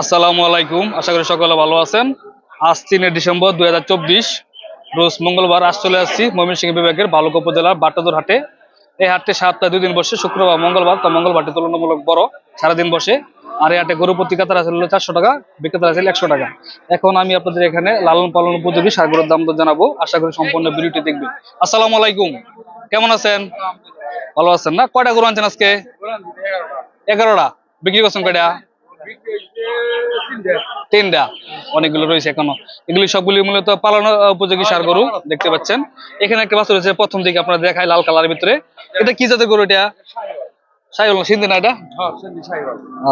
আসসালামু আলাইকুম। আশা করি সকলে ভালো আছেন। আজ তিনে ডিসেম্বর দুই হাজার চব্বিশ, রোজ মঙ্গলবার আজ চলে আসছি ময়মনসিংহ বিভাগের বালুকা উপজেলার বাটাদুর হাটে। এই হাটটি সপ্তাহে দুই দিন বসে, শুক্রবার, মঙ্গলবার, তো মঙ্গলবারটি তুলনামূলক বড়, সারাদিন বসে। আর এই হাটে গরু প্রতি কাতার আছে চারশো টাকা বিক্রেতা আছে একশো টাকা। এখন আমি আপনাদের এখানে লালন পালন উপযোগী সারগুলোর দাম তো জানাব। আশা করি সম্পূর্ণ ভিডিওটি দেখবেন। আসসালামু আলাইকুম। কেমন আছেন? ভালো আছেন না? কয়টা গরু আনছেন আজকে? এগারোটা। বিক্রি করছেন কয়টা? তিনটা। অনেকগুলো রয়েছে এখনও। এগুলি সবগুলি মূলত পালন উপযোগী সার গরু দেখতে পাচ্ছেন। এখানে একটা রয়েছে প্রথম দিকে আপনারা দেখায় লাল কালারের ভিতরে। এটা কি জাতের গরু এটা? সাইল সিন্ধি না এটা?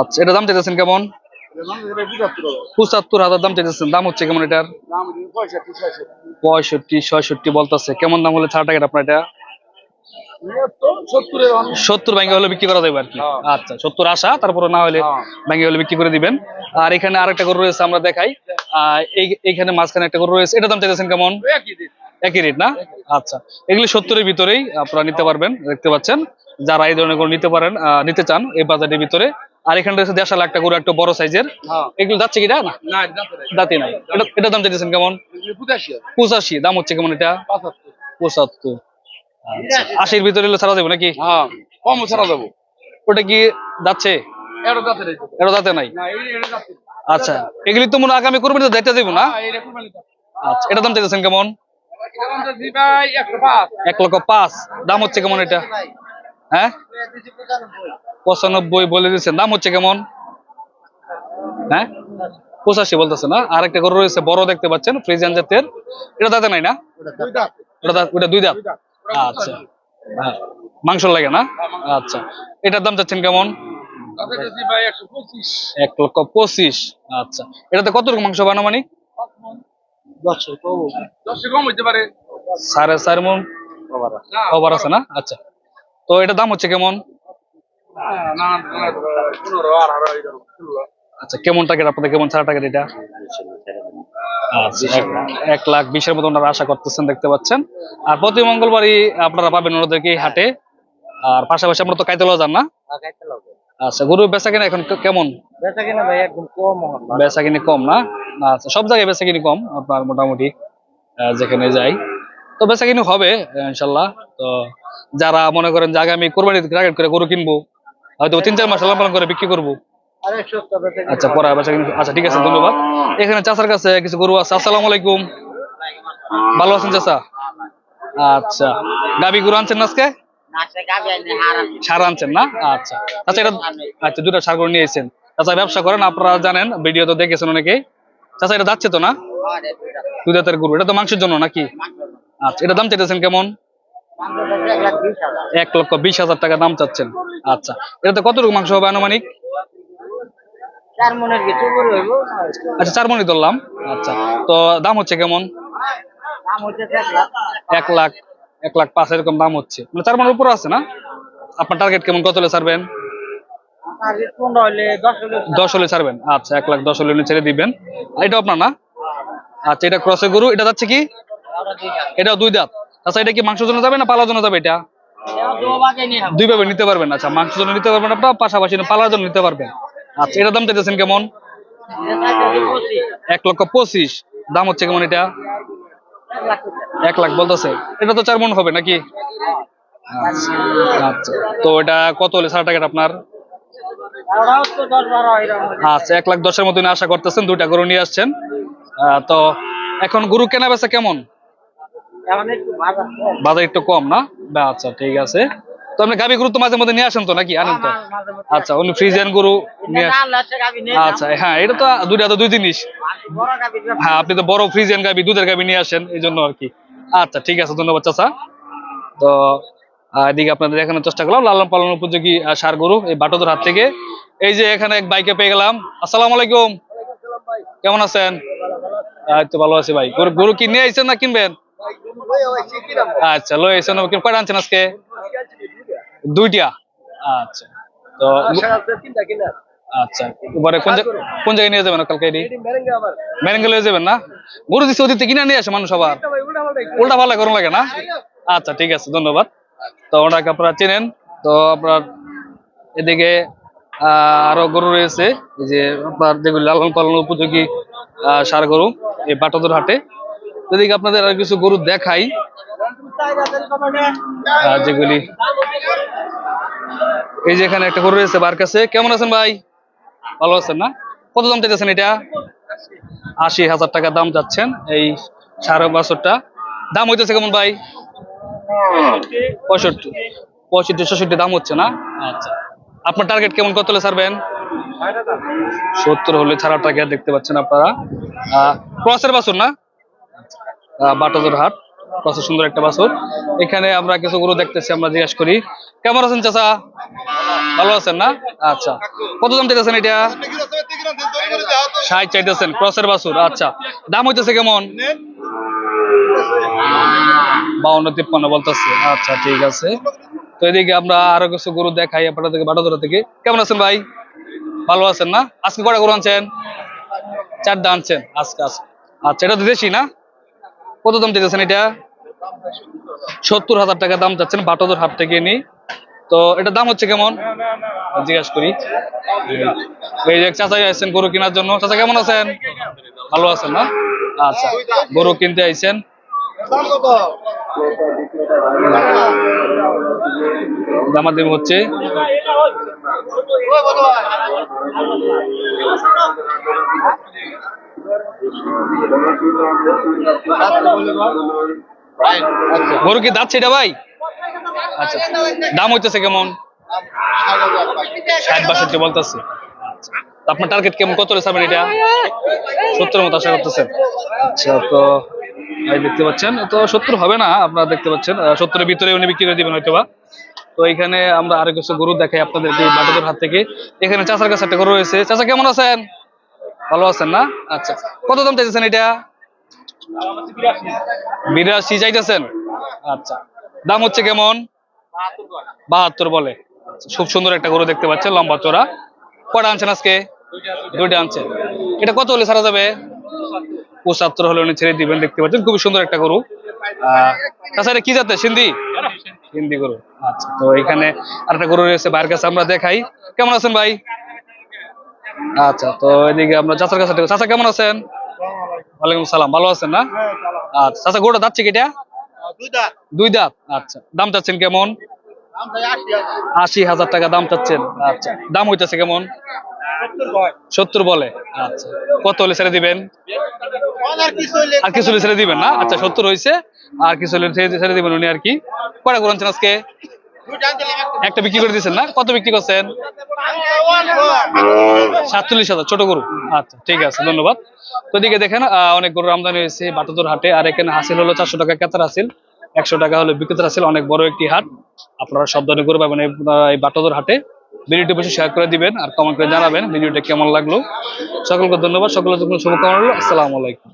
আচ্ছা এটা দাম চাইতেছেন কেমন? পঁচাত্তর হাজার দাম চাইতেছেন। দাম হচ্ছে কেমন এটার? পঁয়ষট্টি ছয়ষট্টি। বলতেছে। কেমন দাম হলে ছাড় টাকা আপনার এটা? সত্তর ব্যাংকে হলে বিক্রি করা যাবে আর কি। আচ্ছা সত্তর আশা তারপরে না হলে ব্যাংকে হলে বিক্রি করে দিবেন। আর এখানে আরেকটা গরু রয়েছে আমরা দেখাই। এইখানে মাঝখানে একটা গরু রয়েছে। এটা দাম চাইতেছেন কেমন? একই রেট না? আচ্ছা এগুলি সত্তরের ভিতরেই আপনারা নিতে পারবেন দেখতে পাচ্ছেন। যারা এই ধরনের গরু নিতে পারেন আহ, নিতে চান এই বাজারের ভিতরে। আর এখানে রয়েছে দেড়শাল একটা গরু একটা বড় সাইজের। এগুলো যাচ্ছে কিনা না দাঁতি নাই। এটা দাম চাইতেছেন কেমন? পঁচাশি। দাম হচ্ছে কেমন এটা? পঁচাত্তর। আশির ভিতরে হলে ছাড়া দেবো নাকি? হ্যাঁ কম ছাড়া যাব ওটা কি যাচ্ছে? এটা যাতে নাই? আচ্ছা এগুলি তো মনে আগামী করবেন তো দেখতে দেবো না? হ্যাঁ আচ্ছা এটা দাম চাইতেছেন কেমন? এটা দাম তো দি ভাই 105 এক লক্ষ পাঁচ। দাম হচ্ছে কেমন এটা? হ্যাঁ? পঁচানব্বই বলে দিচ্ছেন দাম হচ্ছে কেমন? হ্যাঁ? পঁচাশি বলতেছে না? আর একটা গরু রয়েছে বড় দেখতে পাচ্ছেন ফ্রিজিয়ান জাতের। এটা দাঁতে নাই না? ওটা দাঁত- ওটা দুই দাঁত। আচ্ছা হ্যাঁ মাংস লাগে না আচ্ছা এটার দাম চাচ্ছেন কেমন তাতে দি ভাই 125 এক লক্ষ পঁচিশ আচ্ছা এটাতে কত রকম মাংস বানামানি দশ কম সাড়ে চার মন ওভার আছে না আচ্ছা তো এটার দাম হচ্ছে কেমন না না 15 আর আর এরকম আচ্ছা কেমন টাকা আপনাদের কেমন ছাড়া টাকা এটা আচ্ছা, এক- এক লাখ বিশের মতো ওনারা আশা করতেছেন দেখতে পাচ্ছেন। আর প্রতি মঙ্গলবারই আপনারা পাবেন ওনাদেরকে হাটে। আর পাশাপাশি আমরা তো কাইতলা যান না। আচ্ছা গরু বেচা কিনা এখন কেমন? বেচা কিনা ভাই একদম কম বেচা কিনি কম না? আচ্ছা সব জায়গায় বেচা কিনি কম আপনার মোটামুটি যেখানে যাই। তো বেচা কিনি হবে ইনশাল্লাহ। তো যারা মনে করেন যে আগামী কোরবানি টার্গেট করে গরু কিনবো হয়তো তিন চার মাস লালন পালন করে বিক্রি করব আচ্ছা পরে আচ্ছা ঠিক আছে ধন্যবাদ। এখানে চাচার কাছে কিছু গরু আছে আসসালামু আলাইকুম। ভালো আছেন চাচা? আচ্ছা। গাবি গরু আনছেন আজকে? সার আনছেন না? আচ্ছা। আচ্ছা এটা আচ্ছা দুটো সার গরু নিয়ে এসেছেন চাচা ব্যবসা করেন আপনারা জানেন ভিডিও তো দেখেছেন অনেকেই। চাচা এটা যাচ্ছে তো না? দুইটা। দুই দাঁতের গরু এটা তো মাংসের জন্য নাকি? আচ্ছা এটা দাম চাইতেছেন কেমন? এক লক্ষ বিশ হাজার টাকা দাম চাচ্ছেন। আচ্ছা এটাতে কতটুকু মাংস হবে আনুমানিক চার মনের কিছু করে হইব আচ্ছা চার মনি ধরলাম। আচ্ছা তো দাম হচ্ছে কেমন? এক লাখ। এক লাখ পাঁচ এরকম দাম হচ্ছে। মানে চার মনের উপরে আছে না? আপনার টার্গেট কেমন? কত হলে ছাড়বেন? দশ হলে ছাড়বেন। আচ্ছা এক লাখ দশ হলে ছেড়ে দিবেন। এটা আপনার না? আচ্ছা এটা ক্রসের গরু এটা যাচ্ছে কি? এটাও দুই দাঁত। আচ্ছা এটা কি মাংসের জন্য যাবে না পালার জন্য যাবে এটা? এটাও দু ভাগে নিয়ে হবে। দুই ভাবে নিতে পারবেন। আচ্ছা মাংসের জন্য নিতে পারবেন আপনার পাশাপাশি পালার জন্য নিতে পারবেন। আচ্ছা এটার দাম চাইতেছেন কেমন? এক লক্ষ পঁচিশ। দাম হচ্ছে কেমন এটা? এক লাখ। বলতেছে। এটা তো চার মন হবে নাকি? আচ্ছা আচ্ছা। তো এটা কত হলে সারা টাকাটা আপনার। আচ্ছা এক লাখ দশের মতো আশা করতেছেন, দুইটা গরু নিয়ে আসছেন। তো এখন গরু কেনা বেচা কেমন? বাজার। একটু কম না? আচ্ছা ঠিক আছে। তো আপনি গাবি গরু তো মাঝে মধ্যে নিয়ে আসেন তো নাকি আনেন তো আচ্ছা উনি ফ্রিজিয়ান গরু আচ্ছা হ্যাঁ এটা তো দুইটা তো দুই জিনিস হ্যাঁ আপনি তো বড় ফ্রিজিয়ান গাবি দুধের গাবি নিয়ে আসেন এই জন্য আর কি আচ্ছা ঠিক আছে ধন্যবাদ চাচা তো এদিকে আপনাদের দেখানোর চেষ্টা করলাম লালন পালন উপযোগী ষাঁড় গরু এই বাটুদের হাত থেকে এই যে এখানে এক বাইকে পেয়ে গেলাম আসসালামু আলাইকুম কেমন আছেন তো ভালো আছি ভাই গরু গরু কি নিয়ে আইছেন না কিনবেন আচ্ছা লই আইছেন কয়টা আনছেন আজকে দুইটা। আচ্ছা। তো আচ্ছা এবারে কোন কোন জায়গায় নিয়ে যাবেন কালকে এটি? মেরেঙ্গে লয়ে যাবেন না? গরু দিচ্ছে কিনে নিয়ে আসে মানুষ আবার। উল্টা পাল্টা করুন লাগে না? আচ্ছা ঠিক আছে ধন্যবাদ। তো ওনাকে আপনারা চেনেন। তো আপনার এদিকে আহ, আরও গরু রয়েছে। এই যে আপনার যেগুলি লালন পালন উপযোগী আহ, ষাঁড় গরু এই বাটাদোর হাটে। এদিকে আপনাদের আর কিছু গরু দেখাই। যেগুলি। এই যে এখানে একটা গরু রয়েছে বার কেমন আছেন ভাই? ভালো আছেন না? কত দাম চাইতেছেন এটা? আশি হাজার টাকা দাম চাচ্ছেন এই সাড়ে বছরটা। দাম হইতেছে কেমন ভাই? পঁয়ষট্টি। পঁয়ষট্টি, ছষট্টি দাম হচ্ছে না? আচ্ছা। আপনার টার্গেট কেমন? কত হলে ছাড়বেন? সত্তর হলে ছাড়া টাকা দেখতে পাচ্ছেন আপনারা। ক্রসের বাছুর না? বাটাজোর হাট। কত সুন্দর একটা বাছুর। এখানে আমরা কিছু গরু দেখতেছি, আমরা জিজ্ঞেস করি, কেমন আছেন ভালো আছেন না? আচ্ছা। কত দাম চাইতেছেন এটা? ষাট চাইতেছেন, ক্রসের আচ্ছা। দাম হইতেছে কেমন? বাউন্ন, তিপ্পান্ন বলতেছে আচ্ছা ঠিক আছে। তো এদিকে আমরা আরও কিছু গরু দেখাই আপনাদের থেকে বাটাদোরা থেকে। কেমন আছেন ভাই? ভালো আছেন না? আজকে কটা গরু আনছেন? চারটা আনছেন, আজকে আজকে। আচ্ছা এটা তো দেশি না? কত দাম চাইতেছেন এটা? সত্তর হাজার টাকা দাম চাচ্ছেন, বাটাদোর হাট থেকে নিই তো এটা দাম হচ্ছে কেমন? জিজ্ঞাসা করি। এই যে চাচা আইছেন গরু কেনার জন্য। চাচা, কেমন আছেন? ভালো আছেন না? আচ্ছা গরু কিনতে আইছেন। দামাদামি হচ্ছে গরু কি দাঁত সেটা ভাই? আচ্ছা। দাম হইতেছে কেমন? ষাট বাষট্টি বলতেছে। আপনার টার্গেট কেমন? কত রেসাবেন এটা? সত্তরের মতো আশা করতেছেন। আচ্ছা তো এই দেখতে পাচ্ছেন তো সত্তর হবে না, আপনারা দেখতে পাচ্ছেন। সত্তরের ভিতরে উনি বিক্রি করে দিবেন হয়তো বা তো এখানে আমরা আরও কিছু গরু দেখাই আপনাদেরকে বাটাদের হাত থেকে। এখানে চাচার কাছে একটা গরু রয়েছে। চাচা কেমন আছেন? ভালো আছেন না? আচ্ছা। কত দাম চাইতেছেন এটা? বিরাশি চাইতেছেন? আচ্ছা। দাম হচ্ছে কেমন? বাহাত্তর বলে। আচ্ছা, খুব সুন্দর একটা গরু দেখতে পাচ্ছেন লম্বা চোরা কটা আনছেন আজকে? দুইটা আনছেন। এটা কত হলে সারা যাবে? পঁচাত্তর হলে উনি ছেড়ে দিবেন দেখতে পাচ্ছেন। খুবই সুন্দর একটা গরু। তাছাড়া কি যাতে সিন্ধি? হিন্দি গরু। আচ্ছা তো এখানে আরেকটা গরু রয়েছে বাইরের কাছে আমরা দেখাই। কেমন আছেন ভাই? আচ্ছা তো এদিকে আমরা চাচার কাছে চাচা কেমন আছেন? ওয়ালাইকুম সালাম ভালো আছেন না? আচ্ছা চাচা গরুটা যাচ্ছে কি এটা? দুই দাঁত। আচ্ছা দাম চাচ্ছেন কেমন? আশি হাজার। টাকা দাম চাচ্ছেন। আচ্ছা দাম হইতেছে কেমন? সত্তর বলে। আচ্ছা কত হলে ছেড়ে দিবেন? আর কিছু হলে ছেড়ে দিবেন না? আচ্ছা সত্তর হয়েছে আর কিছু হলে ছেড়ে- ছেড়ে দিবেন উনি আর কি। কটা করেছেন আজকে? একটা বিক্রি করে দিয়েছেন না? কত বিক্রি করছেন? সাতচল্লিশ হাজার, ছোট গরু। আচ্ছা ঠিক আছে, ধন্যবাদ। তো এদিকে দেখেন অনেক গরুর আমদানি হয়েছে বাটাদোর হাটে, আর এখানে হাসিল হলো চারশো টাকা কেতার হাসিল। একশো টাকা হলো বিক্রেতার হাসিল, অনেক বড় একটি হাট। আপনারা সব ধরনের গরু পাবেন এই বাটাদোর হাটে। ভিডিওটি বেশি শেয়ার করে দিবেন আর কমেন্ট করে জানাবেন ভিডিওটা কেমন লাগল। সকলকে ধন্যবাদ, সকলের জন্য শুভকামনা রইল। আসসালামু আলাইকুম।